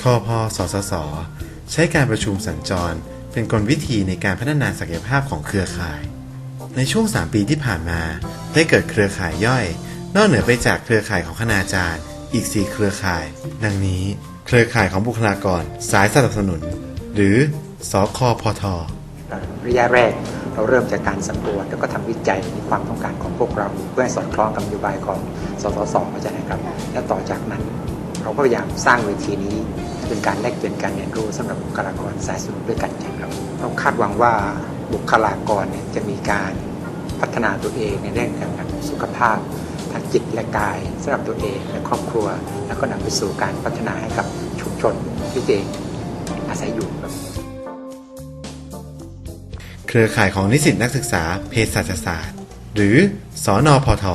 คอพอสสส ใช้การประชุมสัญจร เป็นกลวิธีในการพัฒนาศักยภาพของเครือข่าย ในช่วง 3 ปีที่ผ่านมา ได้เกิดเครือข่ายย่อย นอกเหนือไปจากเครือข่ายของคณาจารย์ อีก 4 เครือข่าย ดังนี้ เครือข่ายของบุคลากร สายสนับสนุน หรือสอคอพทระยะแรกเราเริ่มจากการสำรวจแล้วก็ทำวิจัยในความต้องการของพวกเรา เพื่อให้สอดคล้องกับนโยบายของสสสใช่ไหมครับ และต่อจากนั้น เราก็พยายามสร้างเวทีนี้เป็นการแลกเปลี่ยนการเรียนรู้สำหรับบุคลากรสายสนุนด้วยกันครับเราคาดหวังว่าบุคลากรเนี่ยจะมีการพัฒนาตัวเองในเรื่องของสุขภาพทางจิตและกายสำหรับตัวเองและครอบครัว แล้วก็นำไปสู่การพัฒนาให้กับชุมชนที่ตัวเองอาศัยอยู่ครับเครือข่ายของนิสิตนักศึกษาเภสัชศาสตร์ หรือสอนอพท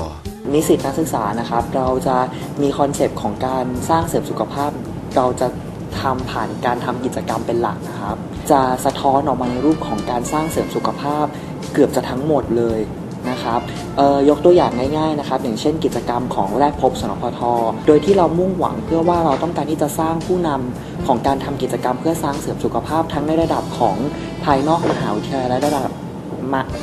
นิสิตนักศึกษานะครับ เราจะมีคอนเซปต์ของการสร้างเสริมสุขภาพ เราจะทำผ่านการทำกิจกรรมเป็นหลักนะครับ จะสะท้อนออกมาในรูปของการสร้างเสริมสุขภาพเกือบจะทั้งหมดเลยนะครับยกตัวอย่างง่ายๆนะครับ อย่างเช่นกิจกรรมของแรกพบสนพท โดยที่เรามุ่งหวังเพื่อว่าเราต้องการที่จะสร้างผู้นำของการทำกิจกรรมเพื่อสร้างเสริมสุขภาพทั้งในระดับของภายนอกมหาวิทยาลัยและระดับ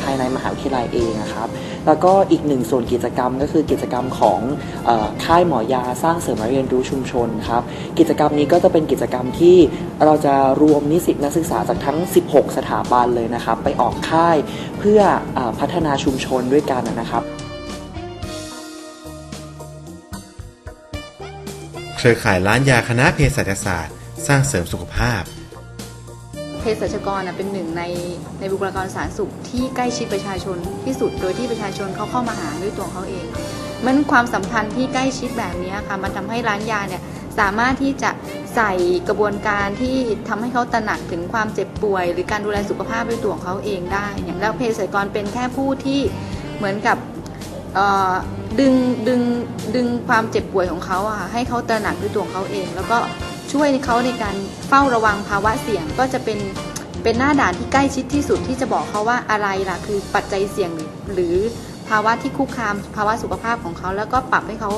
ภายในมหาวิทยาลัยเองนะครับแล้วก็อีกหนึ่งส่วนกิจกรรมก็คือกิจกรรมของอค่ายหมอยาสร้างเสริมและเรียนรู้ชุมชนครับกิจกรรมนี้ก็จะเป็นกิจกรรมที่เราจะรวมนิสิตนักศึกษาจากทั้ง 16 สถาบันเลยนะครับ ไปออกค่ายเพื่ออพัฒนาชุมชนด้วยกันนะครับเครือข่ายร้านยาคณะเภสัชศาสตร์ สร้างเสริมสุขภาพ ภสัชกรเป็นหนึ่งในในบุคลากรสาธารณสุขที่ใกล้ชิดประชาชนที่สุดโดยที่ประชาชนเขาเข้ามาหาด้วยตัวเขาเอง มันความสัมพันธ์ที่ใกล้ชิดแบบนี้ค่ะมันทำให้ร้านยาเนี่ยสามารถที่จะใส่กระบวนการที่ทำให้เขาตระหนักถึงความเจ็บป่วย หรือการดูแลสุขภาพด้วยตัวของเขาเองได้ อย่างแล้วเภสัชกรเป็นแค่ผู้ที่เหมือนกับดึงดึงดึงความเจ็บป่วยของเขาอะค่ะให้เขาตระหนักด้วยตัวของเขาเอง แล้วก็ ช่วยเขาในการเฝ้าระวังภาวะเสี่ยงก็จะเป็นเป็นหน้าด่านที่ใกล้ชิดที่สุดที่จะบอกเขาว่าอะไรล่ะคือปัจจัยเสี่ยงหรือภาวะที่คุกคามภาวะสุขภาพของเขาแล้วก็ปรับให้เขา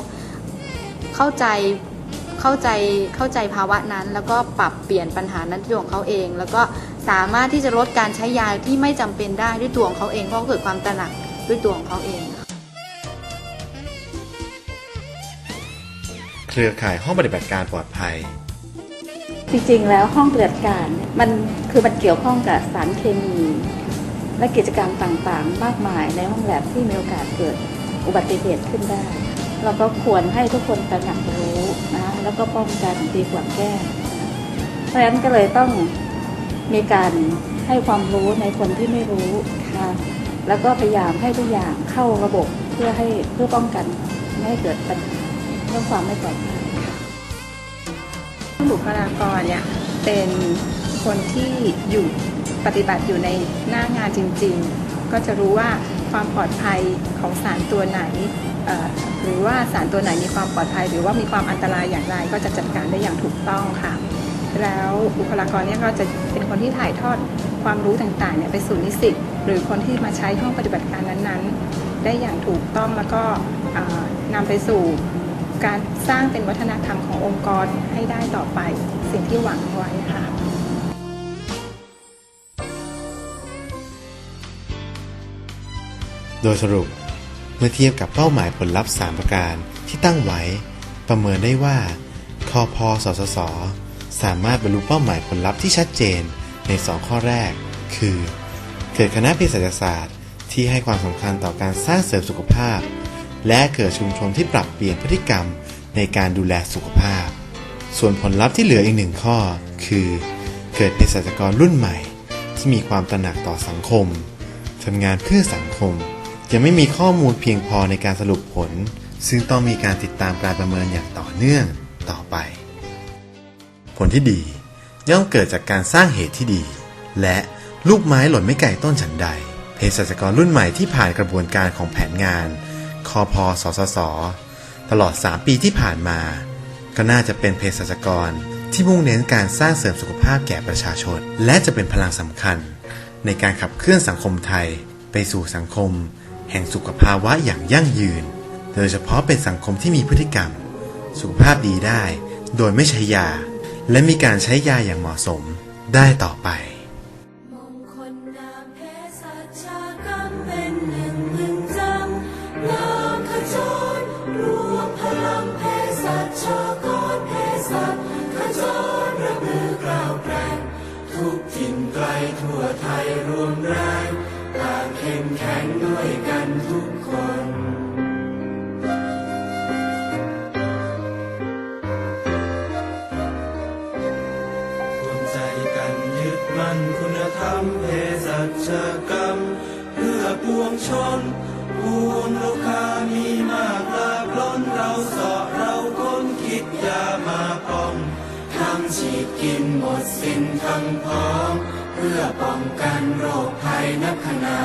เข้าใจเข้าใจเข้าใจภาวะนั้น แล้วก็ปรับเปลี่ยนปัญหานั้นด้วยตัวของเขาเอง แล้วก็สามารถที่จะลดการใช้ยาที่ไม่จำเป็นได้ด้วยตัวของเขาเองเพราะเกิดความตระหนักด้วยตัวของเขาเอง เครือข่ายห้องปฏิบัติการปลอดภัย จริงๆ แล้วห้องปฏิบัติการมันคือมันเกี่ยวข้องกับสารเคมี และกิจกรรมต่างๆ มากมายในห้องแลบที่มีโอกาสเกิดอุบัติเหตุขึ้นได้ เราก็ควรให้ทุกคนตระหนักรู้นะแล้วก็ป้องกันดีกว่าแก้เพราะฉะนั้นก็เลยต้องมีการให้ความรู้ในคนที่ไม่รู้นะแล้วก็พยายามให้ทุกอย่างเข้าระบบเพื่อให้เพื่อป้องกันไม่ให้เกิดปัญหาเรื่องความไม่ปลอดภัย บุคลากรเนี่ยเป็นคนที่อยู่ปฏิบัติอยู่ในหน้างานจริง ๆ ก็จะรู้ว่าความปลอดภัยของสารตัวไหน หรือว่าสารตัวไหนมีความปลอดภัย หรือว่ามีความอันตรายอย่างไรก็จะจัดการได้อย่างถูกต้องค่ะ แล้วบุคลากรเนี่ยก็จะเป็นคนที่ถ่ายทอดความรู้ต่างๆเนี่ยไปสู่นิสิตหรือคนที่มาใช้ห้องปฏิบัติการนั้นๆ ได้อย่างถูกต้องแล้วก็นำไปสู่ การสร้างเป็นวัฒนธรรมขององค์กรให้ได้ต่อไป สิ่งที่หวังไว้ค่ะโดยสรุปเมื่อเทียบกับเป้าหมายผลลัพธ์ 3 ประการที่ตั้งไว้ ประเมินได้ว่าคอพอสสส สามารถบรรลุเป้าหมายผลลัพธ์ที่ชัดเจนใน 2 ข้อแรก คือ เกิดคณะเภสัชศาสตร์ที่ให้ความสำคัญต่อการสร้างเสริมสุขภาพ และเกิดชุมชนที่ปรับเปลี่ยนพฤติกรรมในการดูแลสุขภาพ ส่วนผลลัพธ์ที่เหลืออีกหนึ่งข้อ คือ เกิดเภสัชกรรุ่นใหม่ ที่มีความตระหนักต่อสังคมทำงานเพื่อสังคม ยังไม่มีข้อมูลเพียงพอในการสรุปผล ซึ่งต้องมีการติดตามการประเมินอย่างต่อเนื่องต่อไป ผลที่ดี ย่อมเกิดจากการสร้างเหตุที่ดี และลูกไม้หล่นไม่ไกลต้นฉันใดเภสัชกรรุ่นใหม่ที่ผ่านกระบวนการของแผนงาน คอพอสสส ตลอด 3 ปีที่ผ่านมา ก็น่าจะเป็นเภสัชกรที่มุ่งเน้นการสร้างเสริมสุขภาพแก่ประชาชน และจะเป็นพลังสำคัญ ในการขับเคลื่อนสังคมไทย ไปสู่สังคม แห่งสุขภาวะอย่างยั่งยืน โดยเฉพาะเป็นสังคมที่มีพฤติกรรม สุขภาพดีได้ โดยไม่ใช้ยา และมีการใช้ยาอย่างเหมาะสมได้ต่อไป ทุกถิ่นไกลทั่วไทยรวมแรงต่างเข้มแข็งด้วยกันทุกคนรวมใจกันยึดมั่นคุณธรรมเพศสัจกรรม เพื่อปวงชนภูนลูกค้ามีมากลากล้นเราสาะเราคนคิดยามาป้อง ฉีดกินหมดสิ้นทั้งพร้อมเพื่อป้องกันโรคภัยนับขนา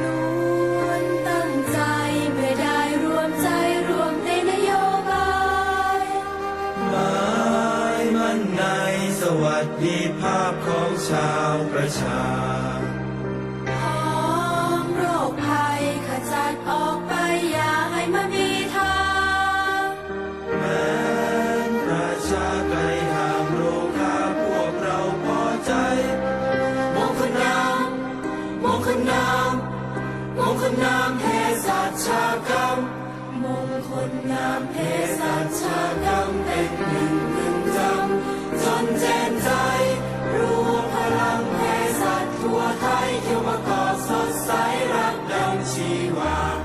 ล้วนตั้งใจเพื่อได้รวมใจรวมในนโยบายหมายมั่นในสวัสดิภาพของชาวประชา คลนามเพศสัชกรรม มงคลนามเพศสัชกรรมเป็นหนึ่งหนึ่งจำจนเจนใจ รวมพลังเพศสัตว์ทั่วไทยเที่ยวมากอดสดใสรักดังชีวา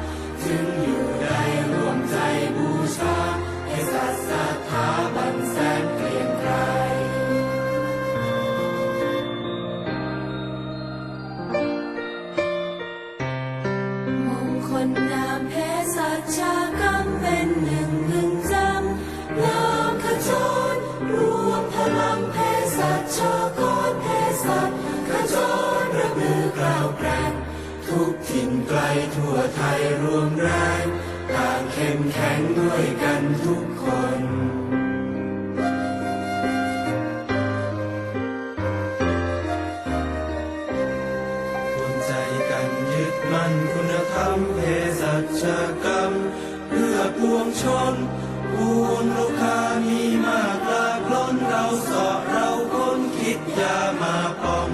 แผ่สัจจากรรมเป็นหนึ่งหนึ่งจำนามขจรรวมพลังเพศสัจชกรเพศสัจขจรระบือกล่าวแกร่งทุกถิ่นไกลทั่วไทยรวมแรงต่างเข้มแข็งด้วยกันทุกคน ปวงชนภูนลูกค้ามีมากหลากล้นเราเสาะเราค้นคิดยามาป้อง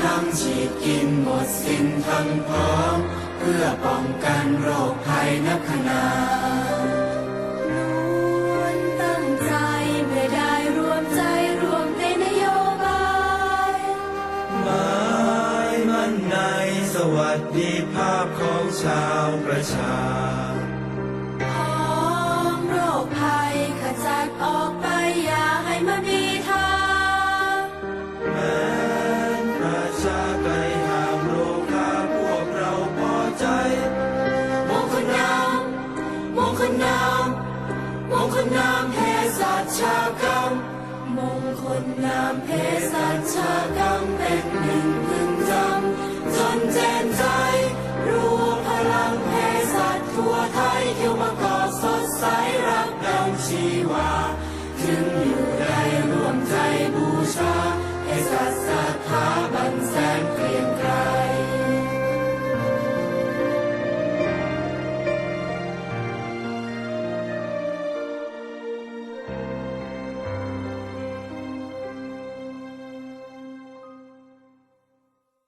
ทั้งฉีดกินหมดสิ้นทั้งพร้อมเพื่อป้องกันโรคภัยนับขนาล้วนตั้งใจเพื่อได้รวมใจรวมในนโยบายหมายมั่นในสวัสดิภาพของชาวประชา ลนามเ